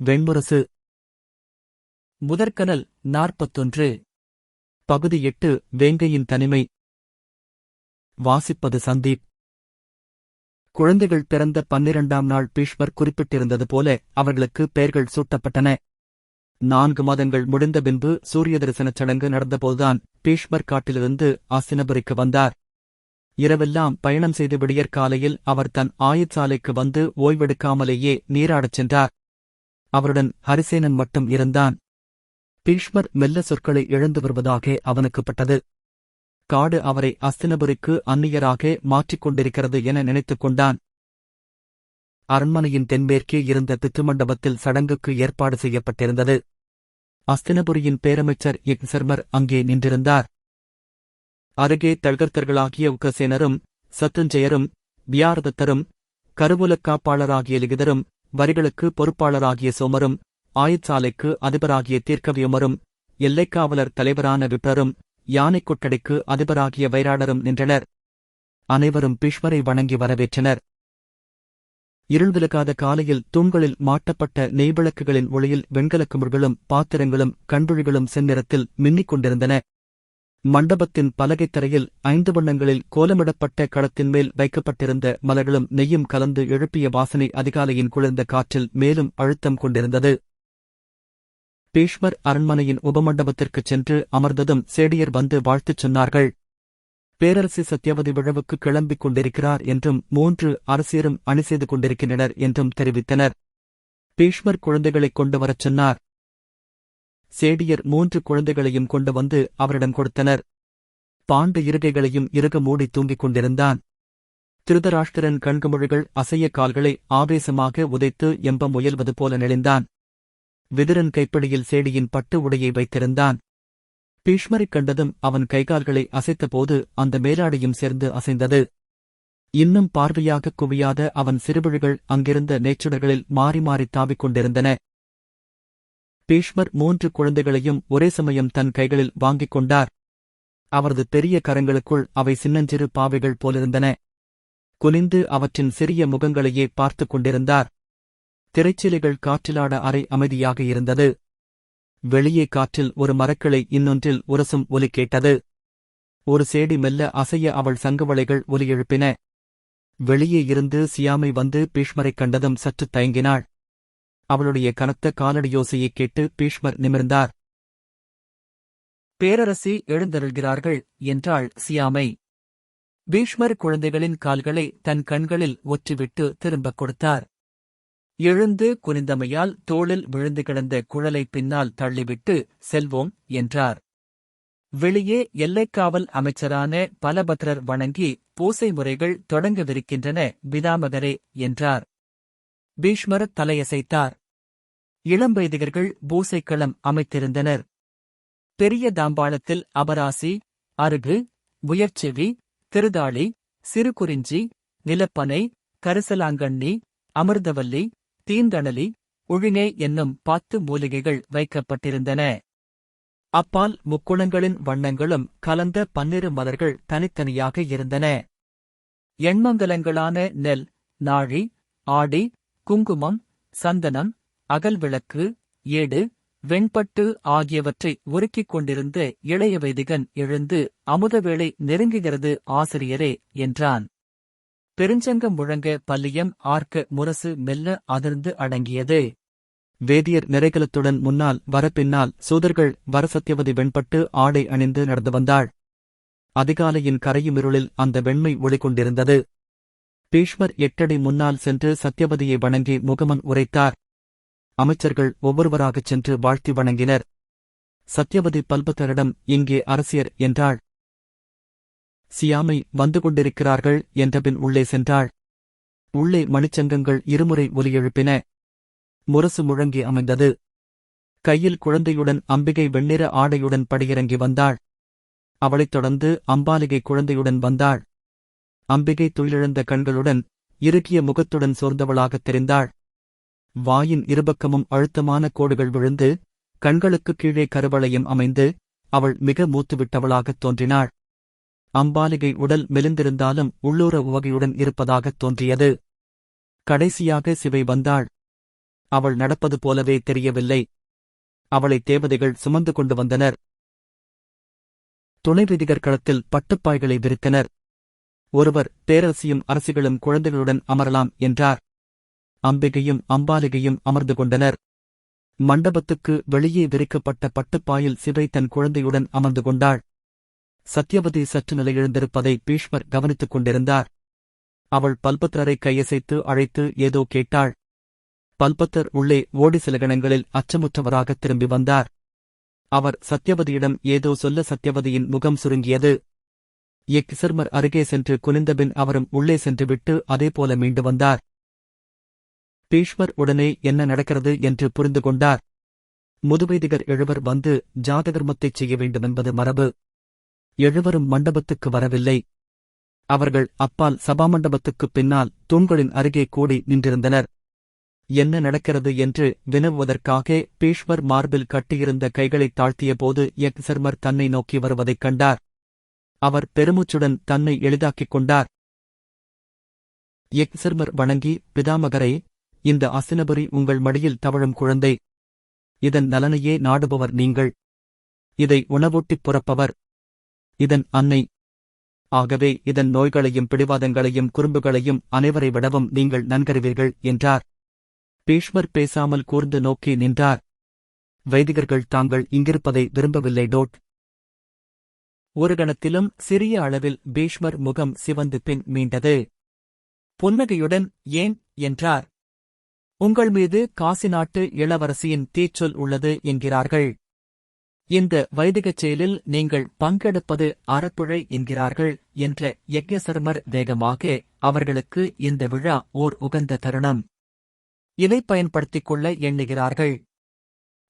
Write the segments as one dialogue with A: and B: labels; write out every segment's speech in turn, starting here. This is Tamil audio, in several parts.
A: வெண்முரசு. முதற்கனல் நாற்பத்தொன்று. பகுதி எட்டு வேங்கையின் தனிமை. வாசிப்பது சந்தீப். குழந்தைகள் பிறந்த பன்னிரண்டாம் நாள் பீஷ்மர் குறிப்பிட்டிருந்தது போல அவர்களுக்கு பெயர்கள் சூட்டப்பட்டன. நான்கு மாதங்கள் முடிந்த பின்பு சூரிய தரிசனச் சடங்கு நடந்தபோதுதான் பீஷ்மர் காட்டிலிருந்து ஆசினபுரிக்கு வந்தார். இரவெல்லாம் பயணம் செய்து விடியற்காலையில் அவர் தன் ஆயுத்சாலைக்கு வந்து ஓய்வெடுக்காமலேயே நீராடச் சென்றார். அவருடன் ஹரிசேனன் மட்டும் இருந்தான். பீஷ்மர் மெல்ல சொற்களை இழந்து வருவதாக அவனுக்குப்பட்டது காடு அவரை அஸ்தினபுரிக்கு அந்நியராக மாற்றிக் கொண்டிருக்கிறது என நினைத்துக் கொண்டான். அரண்மனையின் தென்மேற்கே இருந்த திட்டுமண்டபத்தில் சடங்குக்கு ஏற்பாடு செய்யப்பட்டிருந்தது. அஸ்தினபுரியின் பேரமைச்சர் இக்சர்மர் அங்கே நின்றிருந்தார். அருகே தழ்கர்த்தர்களாகிய உக்கசேனரும் சத்துஞ்சயரும் வியாரதத்தரும் கருவூலக் காப்பாளராகிய லிகிதரும் வரிகளுக்கு பொறுப்பாளராகிய சோமரும் ஆயுச்சாலைக்கு அதிபராகிய தீர்க்கவியுமரும் எல்லைக்காவலர் தலைவரான விப்ரரும் யானைக் கொட்டடைக்கு அதிபராகிய வைராளரும் நின்றனர். அனைவரும் பிஷ்வரை வணங்கி வரவேற்றனர். இருள் விலகாத காலையில் தூண்களில் மாட்டப்பட்ட நெய்விளக்குகளின் ஒளியில் வெண்கலக் குமிழ்களும் பாத்திரங்களும் கண்புழிகளும் செந்நிறத்தில் மின்னிக் கொண்டிருந்தன. மண்டபத்தின் பலகைத் தரையில் ஐந்து வண்ணங்களில் கோலமிடப்பட்ட களத்தின் மேல் வைக்கப்பட்டிருந்த மலர்களும் நெய்யும் கலந்து எழுப்பிய வாசனை அதிகாலையின் குளிர்ந்த காற்றில் மேலும் அழுத்தம் கொண்டிருந்தது. பீஷ்மர் அரண்மனையின் உபமண்டபத்திற்குச் சென்று அமர்ந்ததும் சேடியர் வந்து வாழ்த்துச் சொன்னார்கள். பேரரசி சத்யவதி விழவுக்கு கிளம்பிக் கொண்டிருக்கிறார் என்றும் மூன்று அரசியரும் அணி செய்து கொண்டிருக்கின்றனர் என்றும் தெரிவித்தனர். பீஷ்மர் குழந்தைகளைக் கொண்டு வரச் சொன்னார். சேடியர் மூன்று குழந்தைகளையும் கொண்டு வந்து அவரிடம் கொடுத்தனர். பாண்டு இருகைகளையும் இறுக மூடி தூங்கிக் கொண்டிருந்தான். திருதராஷ்டிரன் கண்குமொழிகள் அசைய கால்களை ஆவேசமாக உதைத்து எம்ப முயல்வது போல நெளிந்தான். விதிரன் கைப்பிடியில் சேடியின் பட்டு உடையை வைத்திருந்தான். பீஷ்மரைக் கண்டதும் அவன் கைகால்களை அசைத்தபோது அந்த மேலாடையும் சேர்ந்து அசைந்தது. இன்னும் பார்வையாகக் குவியாத அவன் சிறுபிழிகள் அங்கிருந்த நேச்சுடர்களில் மாறி மாறி தாவிக் கொண்டிருந்தன. பீஷ்மர் மூன்று குழந்தைகளையும் ஒரே சமயம் தன் கைகளில் வாங்கிக் கொண்டார். அவரது பெரிய கரங்களுக்குள் அவை சின்னஞ்சிறு பாவைகள் போலிருந்தன. குனிந்து அவற்றின் சிறிய முகங்களையே பார்த்துக் கொண்டிருந்தார். திரைச்சிலைகள் காற்றிலாட அறை அமைதியாக இருந்தது. வெளியே காற்றில் ஒரு மரக்கிளை இன்னொன்றில் உரசும் ஒலி கேட்டது. ஒரு சேடி மெல்ல அசைய அவள் சங்குவளைகள் ஒலி எழுப்பின. வெளியே இருந்து சியாமை வந்து பீஷ்மரைக் கண்டதும் சற்று தயங்கினாள். அவளுடைய கனத்த காலடியோசையைக் கேட்டு பீஷ்மர் நிமிர்ந்தார். பேரரசி எழுந்தருள்கிறார்கள் என்றாள் சியாமை. பீஷ்மர் குழந்தைகளின் கால்களை தன் கண்களில் ஒற்றிவிட்டு திரும்பக் கொடுத்தார். எழுந்து குனிந்தமையால் தோளில் விழுந்து கிடந்த குழலை பின்னால் தள்ளிவிட்டு செல்வோம் என்றார். வெளியே எல்லைக்காவல் அமைச்சரான பலபத்ரர் வணங்கி பூசை முறைகள் தொடங்கவிருக்கின்றன பிதாமகரே என்றார். பீஷ்மர் தலையசைத்தார். இளம்பைதிகர்கள் பூசைக்களம் அமைத்திருந்தனர். பெரிய தாம்பாளத்தில் அபராசி அருகு உயர்ச்செவி திருதாளி சிறுகுறிஞ்சி நிலப்பனை கரிசலாங்கண்ணி அமிர்தவல்லி தீந்தணலி உழினே என்னும் பத்து மூலிகைகள் வைக்கப்பட்டிருந்தன. அப்பால் முக்குளங்களின் வண்ணங்களும் கலந்த பன்னிரு மலர்கள் தனித்தனியாக இருந்தன. எண்மங்கலங்களான நெல் நாழி ஆடி குங்குமம் சந்தனம் அகல்விளக்கு ஏடு வெண்பட்டு ஆகியவற்றை உருக்கிக் கொண்டிருந்த இளைய வைதிகன் எழுந்து அமுதவேளை நெருங்குகிறது ஆசிரியரே என்றான். பெருஞ்சங்கம் முழங்க பல்லியம் ஆர்க்க முரசு மெல்ல அதிர்ந்து அடங்கியது. வேதியர் நிறைகலத்துடன் முன்னால் வரப்பின்னால் சூதர்கள் வரசத்தியவதி வெண்பட்டு ஆடை அணிந்து நடந்து வந்தாள். அதிகாலையின் கரையுமிருளில் அந்த வெண்மை ஒளி கொண்டிருந்தது பீஷ்மர் எட்டடி முன்னால் சென்று சத்யவதியை வணங்கி முகமன் உரைத்தார். அமைச்சர்கள் ஒவ்வொருவராகச் சென்று வாழ்த்தி வணங்கினர். சத்யவதி பல்பத்தரிடம் இங்கே அரசியர் என்றாள். சியாமை வந்து கொண்டிருக்கிறார்கள் என்றபின் உள்ளே சென்றாள். உள்ளே மணிச்சங்கங்கள் இருமுறை ஒலி எழுப்பின. முரசு முழங்கி அமைந்தது. கையில் குழந்தையுடன் அம்பிகை வெண்ணிற ஆடையுடன் படியிறங்கி வந்தாள். அவளைத் தொடர்ந்து அம்பாலிகை குழந்தையுடன் வந்தாள். அம்பிகை துயிலிழந்த கண்களுடன் இறுகிய முகத்துடன் சோர்ந்தவளாகத் தெரிந்தாள். வாயின் இருபக்கமும் அழுத்தமான கோடுகள் விழுந்து கண்களுக்குக் கீழே கருவளையம் அமைந்து அவள் மிக மூத்துவிட்டவளாகத் தோன்றினாள். அம்பாலிகை உடல் மெலிந்திருந்தாலும் உள்ளூர உவகையுடன் இருப்பதாகத் தோன்றியது. கடைசியாக சிவை வந்தாள். அவள் நடப்பது போலவே தெரியவில்லை. அவளை தேவதைகள் சுமந்து கொண்டு வந்தனர். துணைவிதிகர் களத்தில் பட்டுப்பாய்களை விரித்தனர். ஒருவர் பேரரசியும் அரசிகளும் குழந்தைகளுடன் அமரலாம் என்றார். அம்பிகையும் அம்பாலிகையும் அமர்ந்து கொண்டனர். மண்டபத்துக்கு வெளியே விரிக்கப்பட்ட பட்டுப்பாயில் சிவை தன் குழந்தையுடன் அமர்ந்து கொண்டாள். சத்யவதி சற்று நிலையெழுந்திருப்பதை பீஷ்மர் கவனித்துக் கொண்டிருந்தார். அவள் பல்பத்தரை கையசைத்து அழைத்து ஏதோ கேட்டாள். பல்பத்தர் உள்ளே ஓடி சில கணங்களில் அச்சமுற்றவராக திரும்பி வந்தார். அவர் சத்யவதியிடம் ஏதோ சொல்ல சத்யவதியின் முகம் சுருங்கியது. எக்கிசர்மர் அருகே சென்று குனிந்தபின் அவரும் உள்ளே சென்றுவிட்டு அதேபோல மீண்டு வந்தார். பீஷ்மர் உடனே என்ன நடக்கிறது என்று புரிந்து கொண்டார். முதுவைதிகர் எழுவர் வந்து ஜாதகர்மத்தைச் செய்ய வேண்டுமென்பது மரபு. எழுவரும் மண்டபத்துக்கு வரவில்லை. அவர்கள் அப்பால் சபாமண்டபத்துக்குப் பின்னால் தூண்களின் அருகே கூடி நின்றிருந்தனர். என்ன நடக்கிறது என்று வினவுவதற்காக பீஷ்மர் மார்பில் கட்டியிருந்த கைகளைத் தாழ்த்தியபோது யக்சர்மர் தன்னை நோக்கி வருவதைக் கண்டார். அவர் பெருமூச்சுடன் தன்னை எளிதாக்கிக் கொண்டார். யக்சர்மர் வணங்கி பிதாமகரே இந்த அசினபுரி உங்கள் மடியில் தவழும் குழந்தை. இதன் நலனையே நாடுபவர் நீங்கள். இதை உணவூட்டிப் புறப்பவர். இதன் அன்னை. ஆகவே இதன் நோய்களையும் பிடிவாதங்களையும் குறும்புகளையும் அனைவரை விடவும் நீங்கள் நன்கறிவீர்கள் என்றார். பீஷ்மர் பேசாமல் கூர்ந்து நோக்கி நின்றார். வைதிகர்கள் தாங்கள் இங்கிருப்பதை விரும்பவில்லை டோட். ஒரு கணத்திலும் சிறிய அளவில் பீஷ்மர் முகம் சிவந்து பின் மீண்டது. புன்னகையுடன் ஏன் என்றார். உங்கள் மீது காசி நாட்டு இளவரசியின் தீச்சொல் உள்ளது என்கிறார்கள். இந்த வைதிகச் செயலில் நீங்கள் பங்கெடுப்பது அறப்புழை என்கிறார்கள் என்ற யக்ஞசர்மர் வேகமாக அவர்களுக்கு இந்த விழா ஓர் உகந்த தருணம். இதை பயன்படுத்திக் கொள்ள எண்ணுகிறார்கள்.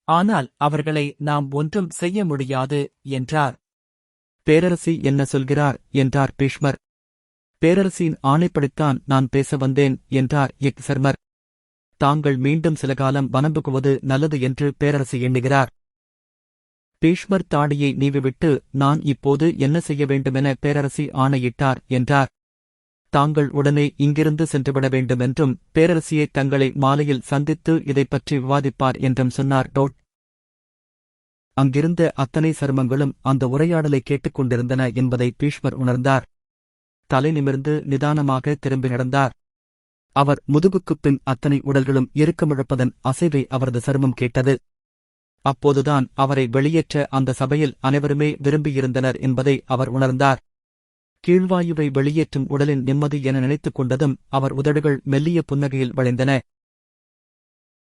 A: ஆனால் அவர்களை நாம் ஒன்றும் செய்ய முடியாது என்றார். பேரரசி என்ன சொல்கிறார் என்றார் பீஷ்மர். பேரரசியின் ஆணைப்படித்தான் நான் பேச வந்தேன் என்றார் யக்சர்மர் தாங்கள் மீண்டும் சில காலம் வனம்புகுவது நல்லது என்று பேரரசி எண்ணுகிறார். பீஷ்மர் தாடியை நீவிவிட்டு நான் இப்போது என்ன செய்ய வேண்டுமென பேரரசி ஆணையிட்டார் என்றார். தாங்கள் உடனே இங்கிருந்து சென்றுவிட வேண்டுமென்றும் பேரரசியை தங்களை மாலையில் சந்தித்து இதைப் பற்றி விவாதிப்பார் என்றும் சொன்னார் டோட். அங்கிருந்த அத்தனை சருமங்களும் அந்த உரையாடலை கேட்டுக்கொண்டிருந்தன என்பதை பீஷ்மர் உணர்ந்தார். தலை நிமிர்ந்து நிதானமாக திரும்பி நடந்தார். அவர் முதுகுக்குப் பின் அத்தனை உடல்களும் இறுக்கமிழப்பதன் அசைவை அவரது சருமம் கேட்டது. அப்போதுதான் அவரை வெளியேற்ற அந்த சபையில் அனைவருமே விரும்பியிருந்தனர் என்பதை அவர் உணர்ந்தார். கீழ்வாயுவை வெளியேற்றும் உடலின் நிம்மதி என நினைத்துக் கொண்டதும் அவர் உதடுகள் மெல்லிய புன்னகையில் வளைந்தன.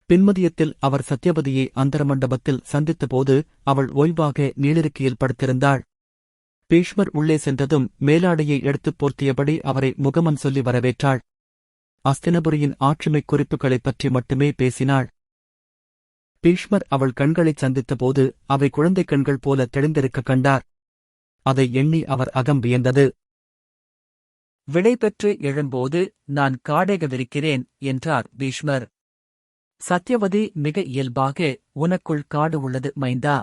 A: பின்மதியத்தில் அவர் சத்யவதியை அந்தரமண்டபத்தில் சந்தித்தபோது அவள் ஓய்வாக நீளிருக்கையில் படுத்திருந்தாள். பீஷ்மர் உள்ளே சென்றதும் மேலாடையை எடுத்துப் போர்த்தியபடி அவரை முகமன் சொல்லி வரவேற்றாள். அஸ்தினபுரியின் ஆற்றுமை குறிப்புகளைப் பற்றி மட்டுமே பேசினாள். பீஷ்மர் அவள் கண்களைச் சந்தித்தபோது அவை குழந்தைக் கண்கள் போல தெளிந்திருக்க கண்டார். அதை எண்ணி அவர் அகம் வியந்தது. விடைபெற்று எழும்போது நான் காடேகவிருக்கிறேன் என்றார் பீஷ்மர். சத்யவதி மிக இயல்பாக உனக்குள் காடு உள்ளது மைந்தா.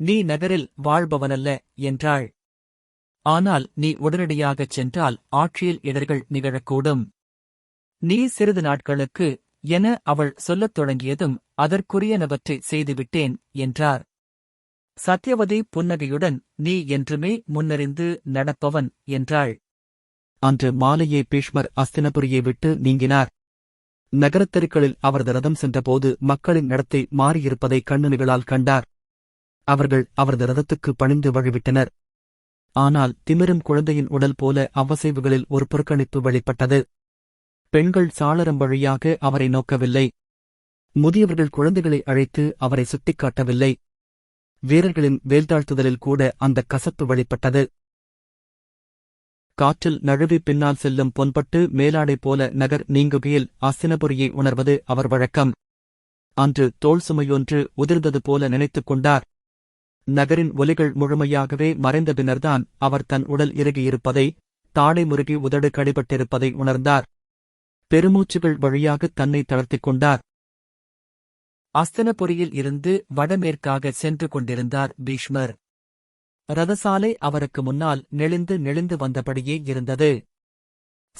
A: நீ நகரில் வாழ்பவனல்ல என்றாள். ஆனால் நீ உடனடியாகச் சென்றால் ஆட்சியில் இடர்கள் நிகழக்கூடும். நீ சிறிது நாட்களுக்கு என அவள் சொல்லத் தொடங்கியதும் அதற்குரியனவற்றை செய்துவிட்டேன் என்றார். சத்யவதி புன்னகையுடன் நீ என்றுமே முன்னறிந்து நடப்பவன் என்றாள். அன்று மாலையே பீஷ்மர் அஸ்தினபுரியை விட்டு நீங்கினார். நகரத்தெருக்களில் அவரது ரதம் சென்றபோது மக்களின் நடத்தை மாறியிருப்பதை கண்ணுநிகளால் கண்டார். அவர்கள் அவரது ரதத்துக்கு பணிந்து வழிவிட்டனர். ஆனால் திமிரும் குழந்தையின் உடல் போல அவ்வசைவுகளில் ஒரு புறக்கணிப்பு வெளிப்பட்டது. பெண்கள் சாளரம் வழியாக அவரை நோக்கவில்லை. முதியவர்கள் குழந்தைகளை அழைத்து அவரை சுட்டிக்காட்டவில்லை. வீரர்களின் வேல்தாழ்த்துதலில் கூட அந்த கசப்பு வெளிப்பட்டது. காற்றில் நழுவி பின்னால் செல்லும் பொன்பட்டு மேலாடை போல நகர் நீங்குகையில் அசினபுரியை உணர்வது அவர் வழக்கம். அன்று தோல் சுமையொன்று உதிர்ந்தது போல நினைத்துக் கொண்டார். நகரின் ஒலிகள் முழுமையாகவே மறைந்த பின்னர்தான் அவர் தன் உடல் இறுகியிருப்பதை தாடை முருகி உதடு கடிபட்டிருப்பதை உணர்ந்தார். பெருமூச்சுகள் வழியாக தன்னை தளர்த்திக் கொண்டார். அஸ்தனபுரியில் இருந்து வடமேற்காக சென்று கொண்டிருந்தார் பீஷ்மர். ரதசாலை அவருக்கு முன்னால் நெளிந்து நெளிந்து வந்தபடியே இருந்தது.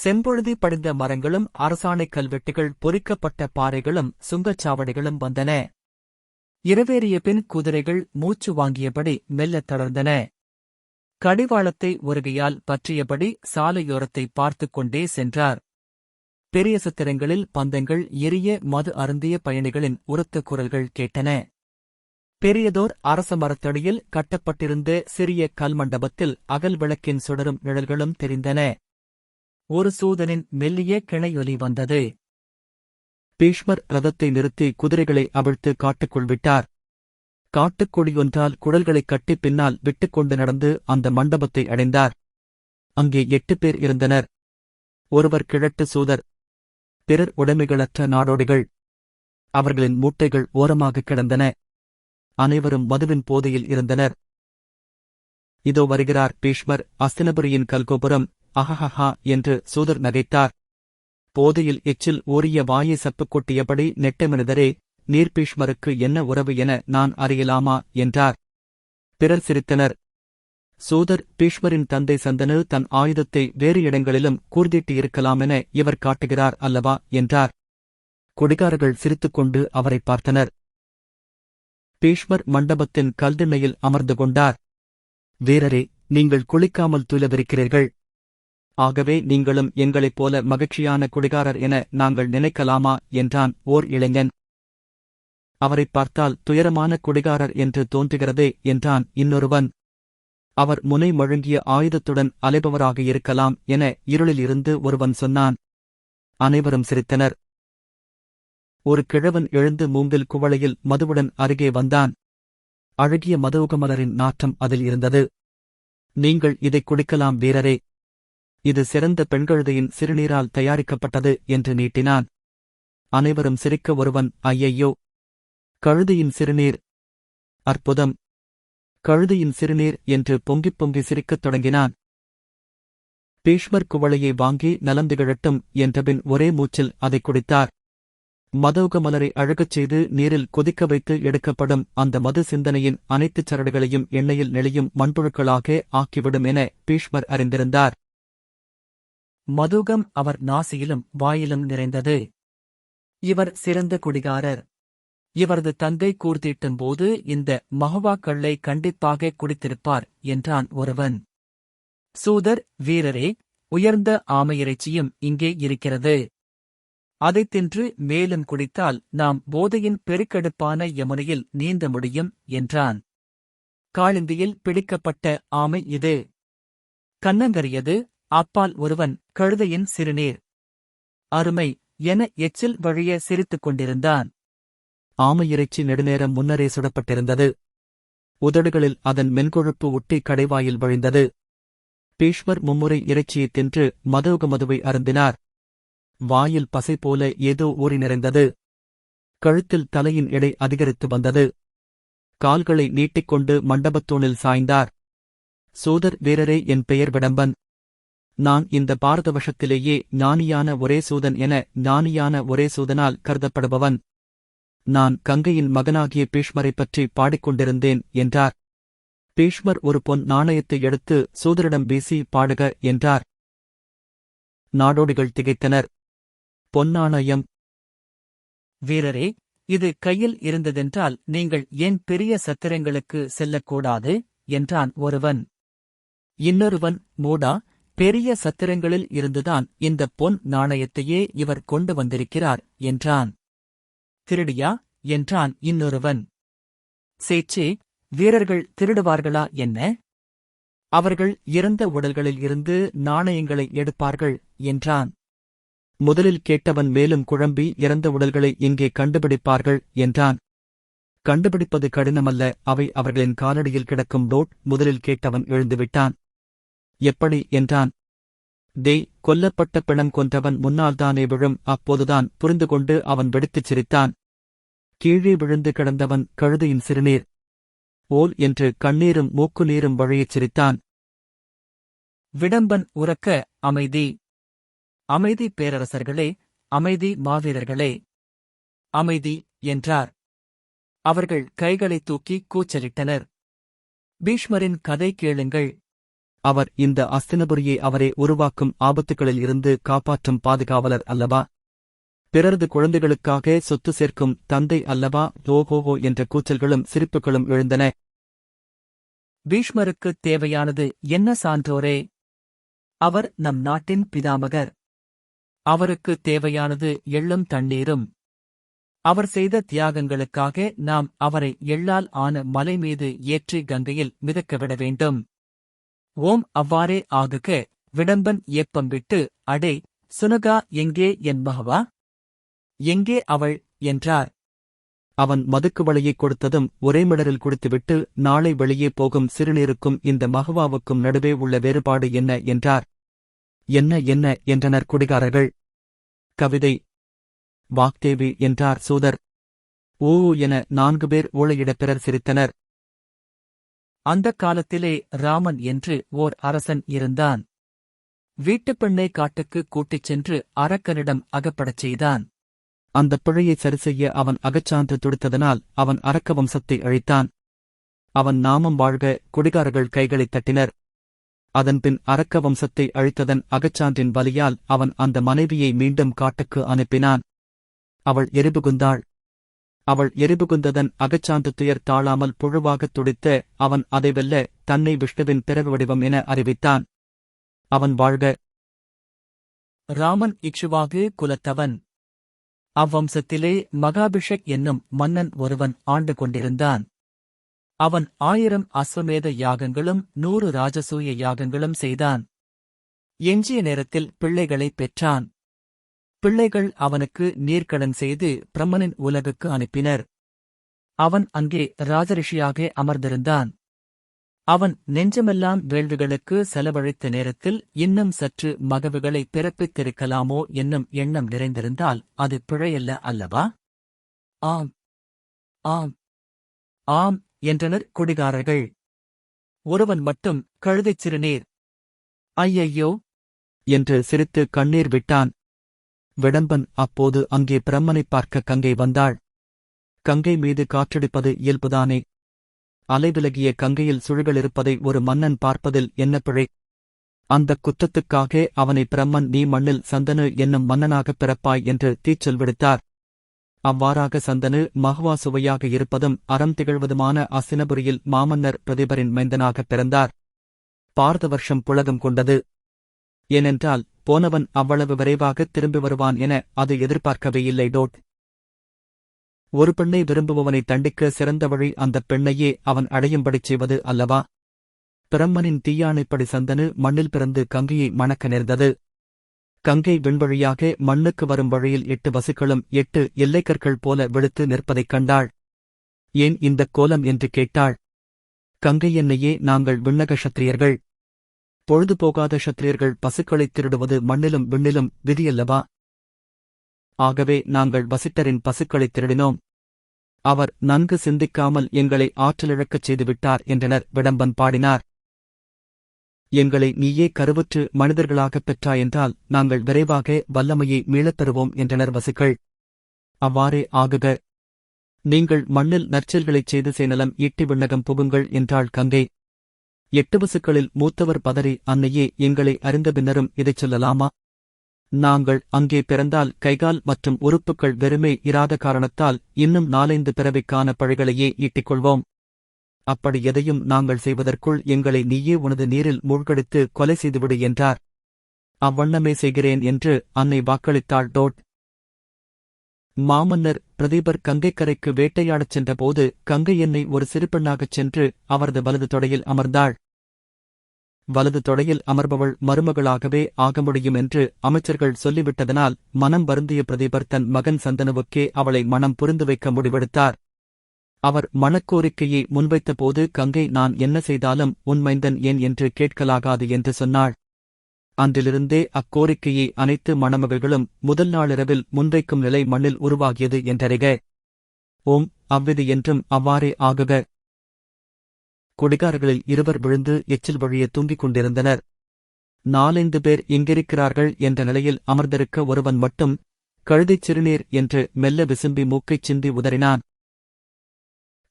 A: செம்பொழுதி படிந்த மரங்களும் அரசாணைக் கல்வெட்டுகள் பொறிக்கப்பட்ட பாறைகளும் சுங்கச்சாவடிகளும் வந்தன. இரவேறிய பின் குதிரைகள் மூச்சு வாங்கியபடி மெல்லத் தளர்ந்தன. கடிவாளத்தை ஒருகையால் பற்றியபடி சாலையோரத்தை பார்த்து கொண்டே சென்றார். பெரிய சத்திரங்களில் பந்தங்கள் எரிய மது அருந்திய பயணிகளின் உரத்த குரல்கள் கேட்டன. பெரியதோர் அரச மரத்தடியில் கட்டப்பட்டிருந்த சிறிய கல்மண்டபத்தில் அகல் விளக்கின் சுடரும் நிழல்களும் தெரிந்தன. ஒரு சூதனின் மெல்லிய கிணையொலி வந்தது. பீஷ்மர் ரதத்தை நிறுத்தி குதிரைகளை அவிழ்த்து காட்டுக்குள் விட்டார். காட்டுக்கொடியொன்றால் குடல்களைக் கட்டி பின்னால் விட்டுக்கொண்டு நடந்து அந்த மண்டபத்தை அடைந்தார். அங்கே எட்டு பேர் இருந்தனர். ஒருவர் கிழட்டு சூதர் பிறர் உடைமைகளற்ற நாடோடிகள். அவர்களின் மூட்டைகள் ஓரமாக கிடந்தன. அனைவரும் மதுவின் போதையில் இருந்தனர். இதோ வருகிறார் பீஷ்மர் அஸ்தினபுரியின் கல்கோபுரம். அஹஹஹா என்று சூதர் நகைத்தார். போதையில் எச்சில் ஊறிய வாயை சப்புக் கொட்டியபடி நெட்டமிருதரே நீர் பீஷ்மருக்கு என்ன உறவு என நான் அறியலாமா? என்றார். பிறர் சிரித்தனர். சூதர் பீஷ்மரின் தந்தை சந்தனு தன் ஆயுதத்தை வேறு இடங்களிலும் கூர்தீட்டியிருக்கலாமென இவர் காட்டுகிறார் அல்லவா? என்றார். குடிகாரர்கள் சிரித்துக்கொண்டு அவரை பார்த்தனர். பீஷ்மர் மண்டபத்தின் கல்திண்ணையில் அமர்ந்து கொண்டார். வீரரே நீங்கள் குளிக்காமல் துயிலவிருக்கிறீர்கள். ஆகவே நீங்களும் எங்களைப் போல மகிழ்ச்சியான குடிகாரர் என நாங்கள் நினைக்கலாமா? என்றான் ஓர் இளைஞன். அவரைப் பார்த்தால் துயரமான குடிகாரர் என்று தோன்றுகிறதே என்றான் இன்னொருவன். அவர் முனை மழுங்கிய ஆயுதத்துடன் அலைபவராக இருக்கலாம் என இருளில் இருந்து ஒருவன் சொன்னான். அனைவரும் சிரித்தனர். ஒரு கிழவன் எழுந்து மூங்கில் குவளையில் மதுவுடன் அருகே வந்தான். அழகிய மதவுகமலரின் நாற்றம் அதில் இருந்தது. நீங்கள் இதைக் குடிக்கலாம் வீரரே. இது சிறந்த பெண்கழுதையின் சிறுநீரால் தயாரிக்கப்பட்டது என்று நீட்டினான். அனைவரும் சிரிக்க ஒருவன் ஐயையோ. கழுதையின் சிறுநீர். அற்புதம். கழுதையின் சிறுநீர் என்று பொங்கிப் பொங்கி சிரிக்கத் தொடங்கினான். பீஷ்மர் குவளையை வாங்கி நலம் திகழட்டும் என்றபின் ஒரே மூச்சில் அதைக் குடித்தார். மதவுக மலரை அழகச் செய்து நீரில் கொதிக்க வைத்து எடுக்கப்படும் அந்த மது சிந்தனையின் அனைத்துச் சரடுகளையும் எண்ணெயில் நெளியும் மண்புழுக்களாக ஆக்கிவிடும் என பீஷ்மர் அறிந்திருந்தார். மதுகம் அவர் நாசியிலும் வாயிலும் நிறைந்தது. இவர் சிறந்த குடிகாரர். இவரது தந்தை கூர்த்திட்டும் போது இந்த மகவாக்கள்ளை கண்டிப்பாக குடித்திருப்பார் என்றான் ஒருவன். சூதர் வீரரே உயர்ந்த ஆமையிறைச்சியும் இங்கே இருக்கிறது. அதைத் தின்று மேலும் குடித்தால் நாம் போதையின் பெருக்கெடுப்பான யமுனையில் நீந்த முடியும் என்றான். காளிந்தியில் பிடிக்கப்பட்ட ஆமை இது. கண்ணங்கரியது அப்பால் ஒருவன் கழுதையின் சிறுநீர். அருமை என எச்சில் வழிய சிரித்துக் கொண்டிருந்தான். ஆமை இறைச்சி நெடுநேரம் முன்னரே சுடப்பட்டிருந்தது. உதடுகளில் அதன் மென்கொழுப்பு ஒட்டி கடைவாயில் வழிந்தது. பீஷ்மர் மும்முறை இறைச்சியைத் தின்று மதுவுக மதுவை அருந்தினார். வாயில் பசை போல ஏதோ ஊறி நிறைந்தது. கழுத்தில் தலையின் எடை அதிகரித்து வந்தது. கால்களை நீட்டிக்கொண்டு மண்டபத்தூணில் சாய்ந்தார். சோதர் வீரரே என் பெயர் விடம்பன். நான் இந்த பாரத ஞானியான ஒரே சூதன் என ஞானியான ஒரே சூதனால் கருதப்படுபவன். நான் கங்கையின் மகனாகிய பீஷ்மரைப் பற்றி பாடிக்கொண்டிருந்தேன் என்றார். பீஷ்மர் ஒரு பொன் நாணயத்தை எடுத்து சூதரிடம் வீசி பாடுக என்றார். நாடோடிகள் திகைத்தனர். பொன்னாணயம் வீரரே இது கையில் இருந்ததென்றால் நீங்கள் ஏன் பெரிய சத்திரங்களுக்கு செல்லக்கூடாது? என்றான் ஒருவன். இன்னொருவன் மூடா பெரிய சத்திரங்களில் இருந்துதான் இந்த பொன் நாணயத்தையே இவர் கொண்டு வந்திருக்கிறார் என்றான். திருடியா? என்றான் இன்னொருவன். சேச்சே வீரர்கள் திருடுவார்களா என்ன? அவர்கள் இறந்த உடல்களில் இருந்து நாணயங்களை எடுப்பார்கள் என்றான். முதலில் கேட்டவன் மேலும் குழம்பி இறந்த உடல்களை இங்கே கண்டுபிடிப்பார்கள் என்றான். கண்டுபிடிப்பது கடினமல்ல அவை அவர்களின் காலடியில் கிடக்கும் டோட் முதலில் கேட்டவன் எழுந்துவிட்டான். எப்படி? என்றான். தே கொல்லப்பட்ட பிணம் கொன்றவன் முன்னால்தானே விழும் அப்போதுதான் புரிந்து கொண்டு அவன் வெடித்துச் சிரித்தான். கீழே விழுந்து கிடந்தவன் கழுதையின் சிறுநீர். ஓல் என்று கண்ணீரும் மூக்கு நீரும் வழியச் சிரித்தான். விடம்பன் உறக்க அமைதி. அமைதி பேரரசர்களே அமைதி மாவீரர்களே. அமைதி என்றார். அவர்கள் கைகளை தூக்கி கூச்சலிட்டனர். பீஷ்மரின் கதை கேளுங்கள். அவர் இந்த அஸ்தினபுரியை அவரே உருவாக்கும் ஆபத்துகளில் இருந்து காப்பாற்றும் பாதுகாவலர் அல்லவா? பிறரது குழந்தைகளுக்காக சொத்து சேர்க்கும் தந்தை அல்லவா? ஓஹோஹோ என்ற கூச்சல்களும் சிரிப்புகளும் எழுந்தன.
B: பீஷ்மருக்குத் தேவையானது என்ன சான்றோரே? அவர் நம் நாட்டின் பிதாமகர். அவருக்குத் தேவையானது எள்ளும் தண்ணீரும். அவர் செய்த தியாகங்களுக்காக நாம் அவரை எள்ளால் ஆன மலை மீது ஏற்றி கங்கையில் மிதக்கவிட வேண்டும். ஓம் அவ்வாறே ஆகுக விடம்பன் ஏப்பம் விட்டு அடே சுனகா எங்கே என் மகவா? எங்கே அவள் என்றார்.
A: அவன் மதுக்கு வலையை கொடுத்ததும் ஒரே மிடரில் குடித்துவிட்டு நாளை வெளியே போகும் சிறுநீருக்கும் இந்த மகவாவுக்கும் நடுவே உள்ள வேறுபாடு என்ன என்றார். என்ன என்ன என்றனர் குடிகாரர்கள். கவிதை. வாக்தேவி என்றார் சூதர். ஓ என நான்கு பேர் ஊழையிடப் பிறர் சிரித்தனர்.
B: அந்தக் காலத்திலே ராமன் என்று ஓர் அரசன் இருந்தான். வீட்டுப் பெண்ணை காட்டுக்கு கூட்டிச் சென்று அரக்கனிடம் அகப்படச் செய்தான்.
A: அந்த பிழையை சரிசெய்ய அவன் அகச்சான்று துடித்ததனால் அவன் அரக்க வம்சத்தை அழித்தான். அவன் நாமம் வாழ்க குடிகாரர்கள் கைகளைத் தட்டினர். அதன்பின் அரக்க வம்சத்தை அழித்ததன் அகச்சான்றின் வலியால் அவன் அந்த மனைவியை மீண்டும் காட்டுக்கு அனுப்பினான். அவள் எரிபுகுந்தாள். அவள் எரிபுகுந்ததன் அகச்சான்று துயர் தாழாமல் புழுவாகத் துடித்த அவன் அதை வெல்ல தன்னை விஷ்ணுவின் பிறவி வடிவம் என அறிவித்தான். அவன் வாழ்க.
B: ராமன் இக்ஷுவாகு குலத்தவன். அவ்வம்சத்திலே மகாபிஷக் என்னும் மன்னன் ஒருவன் ஆண்டு கொண்டிருந்தான். அவன் ஆயிரம் அஸ்வமேத யாகங்களும் நூறு ராஜசூய யாகங்களும் செய்தான். எஞ்சிய நேரத்தில் பிள்ளைகளைப் பெற்றான். பிள்ளைகள் அவனுக்கு நீர்க்கடன் செய்து பிரம்மனின் உலகுக்கு அனுப்பினர். அவன் அங்கே ராஜரிஷியாக அமர்ந்திருந்தான். அவன் நெஞ்சமெல்லாம் வேள்விகளுக்கு செலவழித்த நேரத்தில் இன்னும் சற்று மகவுகளை பிறப்பித்திருக்கலாமோ என்னும் எண்ணம் நிறைந்திருந்தால் அது பிழையல்ல அல்லவா? ஆம். ஆம். ஆம். என்றனர் குடிகாரர்கள். ஒருவன் மட்டும் கழுதைச் சிறுநீர். ஐயையோ!
A: என்று சிரித்து கண்ணீர் விட்டான். விடம்பன் அப்போது அங்கே பிரம்மனைப் பார்க்க கங்கை வந்தாள். கங்கை மீது காற்றடிப்பது இயல்புதானே? அலைவிலகிய கங்கையில் சுழிகளிருப்பதை ஒரு மன்னன் பார்ப்பதில் என்ன பிழை? அந்தக் குற்றத்துக்காக அவனை பிரம்மன் நீ மண்ணில் சந்தனு என்னும் மன்னனாகப் பிறப்பாய் என்று தீச்சொல் விடுத்தார். அவ்வாறாக சந்தனு மகுவா சுவையாக இருப்பதும் அறம் திகழ்வதுமான அசினபுரியில் மாமன்னர் பிரதிபரின் மைந்தனாகப் பிறந்தார். பார்த்த வருஷம் புலகம் கொண்டது. ஏனென்றால் போனவன் அவ்வளவு விரைவாக திரும்பி வருவான் என அது எதிர்பார்க்கவே இல்லை. டோட். ஒரு பெண்ணை விரும்புபவனை தண்டிக்க சிறந்த வழி அந்தப் பெண்ணையே அவன் அடையும்படிச் செய்வது அல்லவா? பிரம்மனின் தீயானைப்படி சந்தனு மண்ணில் பிறந்து கங்கையை மணக்க நேர்ந்தது. கங்கை விண்வழியாக மண்ணுக்கு வரும் வழியில் எட்டு வசுக்களும் எட்டு எல்லைக்கற்கள் போல வெளுத்து நிற்பதைக் கண்டாள். ஏன் இந்தக் கோலம்? என்று கேட்டாள். கங்கை என்னையே நாங்கள் விண்ணக சத்திரியர்கள். பொழுதுபோகாத சத்திரியர்கள் பசுக்களைத் திருடுவது மண்ணிலும் விண்ணிலும் விதியல்லவா? ஆகவே நாங்கள் வசிட்டரின் பசுக்களைத் திருடினோம். அவர் நன்கு சிந்திக்காமல் எங்களை ஆற்றலிழக்கச் செய்துவிட்டார் என்றனர் விடம்பன் பாடினார். எங்களை நீயே கருவுற்று மனிதர்களாகப் பெற்றாயென்றால் நாங்கள் விரைவாக வல்லமையை மீளத் தருவோம் என்றனர் வசுக்கள் அவ்வாறே ஆகுக. நீங்கள் மண்ணில் நற்செல்களைச் செய்து சேனலம் ஈட்டி விண்ணகம் புகுங்கள் என்றாள் கங்கை. எட்டு வசுக்களில் மூத்தவர் பதறி அன்னையே எங்களை அறிந்த பின்னரும் இதைச் சொல்லலாமா? நாங்கள் அங்கே பிறந்தால் கைகால் மற்றும் உறுப்புக்கள் வெறுமே இராத காரணத்தால் இன்னும் நாலைந்து பிறவிக்கான பழிகளையே ஈட்டிக்கொள்வோம். அப்படி எதையும் நாங்கள் செய்வதற்குள் எங்களை நீயே உனது நீரில் மூழ்கடித்து கொலை செய்துவிடு என்றார். அவ்வண்ணமே செய்கிறேன் என்று அன்னை வாக்களித்தாள் டோட். மாமன்னர் பிரதீபர் கங்கைக்கரைக்கு வேட்டையாடச் சென்றபோது கங்கை என்னை ஒரு சிறுபெண்ணாகச் சென்று அவரது வலது தொடையில் அமர்ந்தாள். வலது தொடையில் அமர்பவள் மருமகளாகவே ஆக முடியும் என்று அமைச்சர்கள் சொல்லிவிட்டதனால் மனம் வருந்திய பிரதீபர் தன் மகன் சந்தனுவுக்கே அவளை மனம் புரிந்து வைக்க முடிவெடுத்தார். அவர் மனக்கோரிக்கையை முன்வைத்தபோது கங்கை நான் என்ன செய்தாலும் உன் மைந்தன் ஏன் என்று கேட்கலாகாது என்று சொன்னாள். அன்றிலிருந்தே அக்கோரிக்கையை அனைத்து மணமகள்களும் முதல் நாளிரவில் முன்வைக்கும் நிலை மண்ணில் உருவாகியது என்றறிக. ஓம் அவ்விது என்றும் அவ்வாறே ஆகுக. கொடிகாரர்களில் இருவர் விழுந்து எச்சில் வழிய தூங்கிக் கொண்டிருந்தனர். நாலைந்து பேர் இங்கிருக்கிறார்கள் என்ற நிலையில் அமர்ந்திருக்க ஒருவன் மட்டும் கழுதைச் சிறுநீர் என்று மெல்ல விசும்பி மூக்கைச் சிந்தி உதறினான்.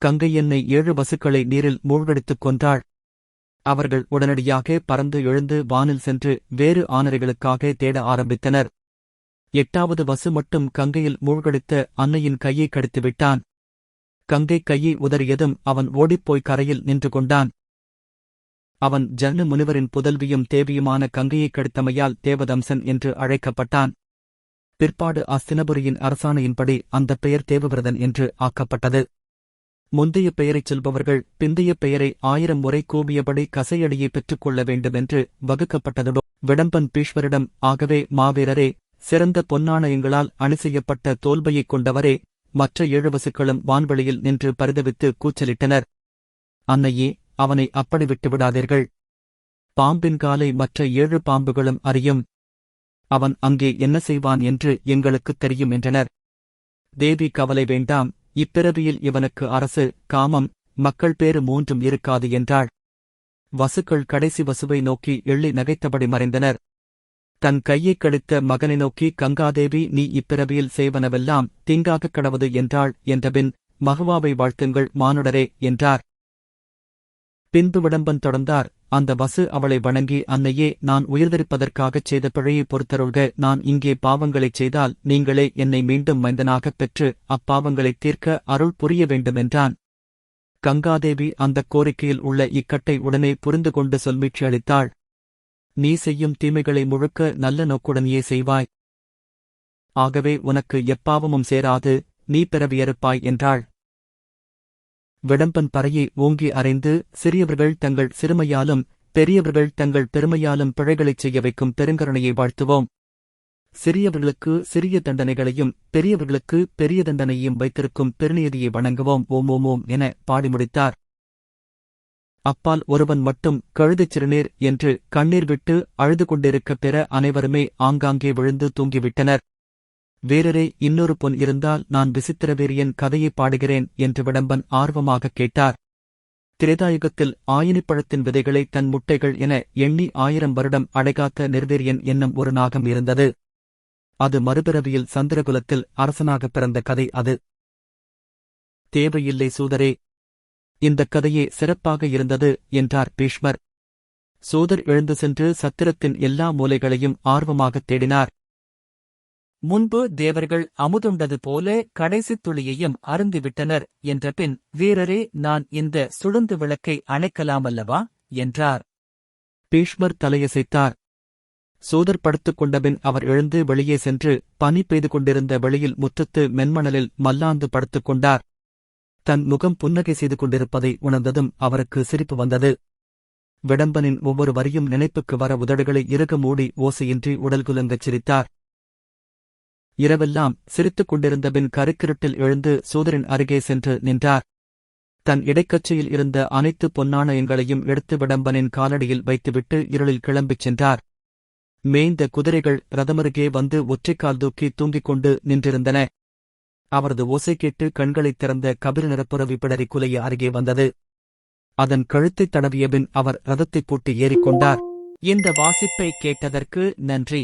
A: கங்கை என்னை ஏழு வசுக்களை நீரில் மூழ்கடித்துக் கொன்றாள். அவர்கள் உடனடியாக பறந்து எழுந்து வானில் சென்று வேறு ஆனரைகளுக்காக தேட ஆரம்பித்தனர். எட்டாவது வசு மட்டும் கங்கையில் மூழ்கடித்த அன்னையின் கையை கடித்துவிட்டான். கங்கை கையை உதறியதும் அவன் ஓடிப்போய் கரையில் நின்று கொண்டான். அவன் ஜன்னு முனிவரின் புதல்வியும் தேவியுமான கங்கையைக் கடித்தமையால் தேவதம்சன் என்று அழைக்கப்பட்டான். பிற்பாடு அஸ்தினபுரியின் அரசாணையின்படி அந்த பெயர் தேவவிரதன் என்று ஆக்கப்பட்டது. முந்தைய பெயரைச் சொல்பவர்கள் பிந்தைய பெயரை ஆயிரம் முறை கூவியபடி கசையடியை பெற்றுக்கொள்ள வேண்டுமென்று வகுக்கப்பட்டதுடன் விடம்பன் பீஷ்வரிடம் ஆகவே மாவீரரே சிறந்த பொன்னாணயங்களால் அணி செய்யப்பட்ட தோல்பையைக் கொண்டவரே மற்ற ஏழு வசுக்களும் வான்வெளியில் நின்று பரிதவித்து கூச்சலிட்டனர். அன்னையே அவனை அப்படி விட்டுவிடாதீர்கள் பாம்பின் காலை மற்ற ஏழு பாம்புகளும் அறியும். அவன் அங்கே என்ன செய்வான் என்று எங்களுக்குத் தெரியும் என்றனர். தேவி கவலை வேண்டாம் இப்பிறவியில் இவனுக்கு அரசு காமம் மக்கள் பேறு மூன்றும் இருக்காது என்றாள். வசுக்கள் கடைசி வசுவை நோக்கி எள்ளி நகைத்தபடி மறைந்தனர். தன் கையைக் கழித்த மகனை நோக்கி கங்காதேவி நீ இப்பிறவியில் செய்வனவெல்லாம் தீங்காகக் கடவது என்றாள் என்றபின் மகுவாவை வாழ்த்துங்கள் மானுடரே என்றார். பின்பு விடம்பன் தொடர்ந்தார். அந்த வசு அவளை வணங்கி அன்னையே நான் உயிர்தரிப்பதற்காகச் செய்த பிழையை பொறுத்தருள்க. நான் இங்கே பாவங்களைச் செய்தால் நீங்களே என்னை மீண்டும் மைந்தனாகப் பெற்று அப்பாவங்களைத் தீர்க்க அருள் புரிய வேண்டுமென்றான். கங்காதேவி அந்தக் கோரிக்கையில் உள்ள இக்கட்டை உடனே புரிந்து கொண்டு சொல்மீட்சி அளித்தாள். நீ செய்யும் தீமைகளை முழுக்க நல்ல நோக்குடனேயே செய்வாய். ஆகவே உனக்கு எப்பாவமும் சேராது. நீ பிறவியறுப்பாய் என்றாள். விடம்பன் பறையை ஓங்கி அறைந்து சிறியவர்கள் தங்கள் சிறுமையாலும் பெரியவர்கள் தங்கள் பெருமையாலும் பிழைகளைச் செய்ய வைக்கும் பெருங்கருணையை வாழ்த்துவோம். சிறியவர்களுக்கு சிறிய தண்டனைகளையும் பெரியவர்களுக்கு பெரிய தண்டனையும் வைத்திருக்கும் பெருநியதியை வணங்குவோம். ஓம் ஓம் ஓம் என பாடி முடித்தார். அப்பால் ஒருவன் மட்டும் கழுதைச் சிறுநீர் என்று கண்ணீர் விட்டு அழுது கொண்டிருக்க பெற அனைவருமே ஆங்காங்கே விழுந்து தூங்கிவிட்டனர். வேறரே இன்னொரு பொன் இருந்தால் நான் விசித்திரவேரியன் கதையை பாடுகிறேன் என்று விடம்பன் ஆர்வமாகக் கேட்டார். திரேதாயுகத்தில் ஆயினிப்பழத்தின் விதைகளை தன் முட்டைகள் என எண்ணி ஆயிரம் வருடம் அடைகாத்த நிர்வீரியன் என்னும் ஒரு நாகம் இருந்தது. அது மறுபிறவியில் சந்திரகுலத்தில் அரசனாகப் பிறந்த கதை அது. தேவையில்லை சூதரே இந்தக் கதையே சிறப்பாக இருந்தது என்றார் பீஷ்மர். சூதர் எழுந்து சென்று சத்திரத்தின் எல்லா மூலைகளையும் ஆர்வமாகத் தேடினார்.
B: முன்பு தேவர்கள் அமுதுண்டது போல கடைசித் துளியையும் அருந்திவிட்டனர் என்றபின் வீரரே நான் இந்த சுழுந்து விளக்கை அணைக்கலாமல்லவா? என்றார்.
A: பீஷ்மர் தலையசைத்தார். சூதர் படுத்துக் கொண்டபின் அவர் எழுந்து வெளியே சென்று பனி பெய்து கொண்டிருந்த வெளியில் முற்றத்து மென்மணலில் மல்லாந்து படுத்துக் கொண்டார். தன் முகம் புன்னகை செய்து கொண்டிருப்பதை உணர்ந்ததும் அவருக்கு சிரிப்பு வந்தது. விடம்பனின் ஒவ்வொரு வரியும் நினைப்புக்கு வர உதடுகளை இறுக மூடி ஓசையின்றி உடல்குலங்கச் சிரித்தார். இரவெல்லாம் சிரித்துக் கொண்டிருந்தபின் கருக்கிருட்டில் எழுந்து சூதரின் அருகே சென்று நின்றார். தன் இடைக்கச்சியில் இருந்த அனைத்து பொன்னாணயங்களையும் எடுத்து விடம்பனின் காலடியில் வைத்துவிட்டு இருளில் கிளம்பிச் சென்றார். மேய்ந்த குதிரைகள் ரதமருகே வந்து ஒற்றைக்கால் தூக்கி தூங்கிக் கொண்டு நின்றிருந்தன. அவரது ஓசை கேட்டு கண்களைத் திறந்த கபிர நிறப்புறவி பிடரி குலைய அருகே வந்தது. அதன் கழுத்தைத் தடவியபின் அவர் ரதத்தைப் பூட்டி ஏறிக்கொண்டார்
B: இந்த வாசிப்பை கேட்டதற்கு நன்றி.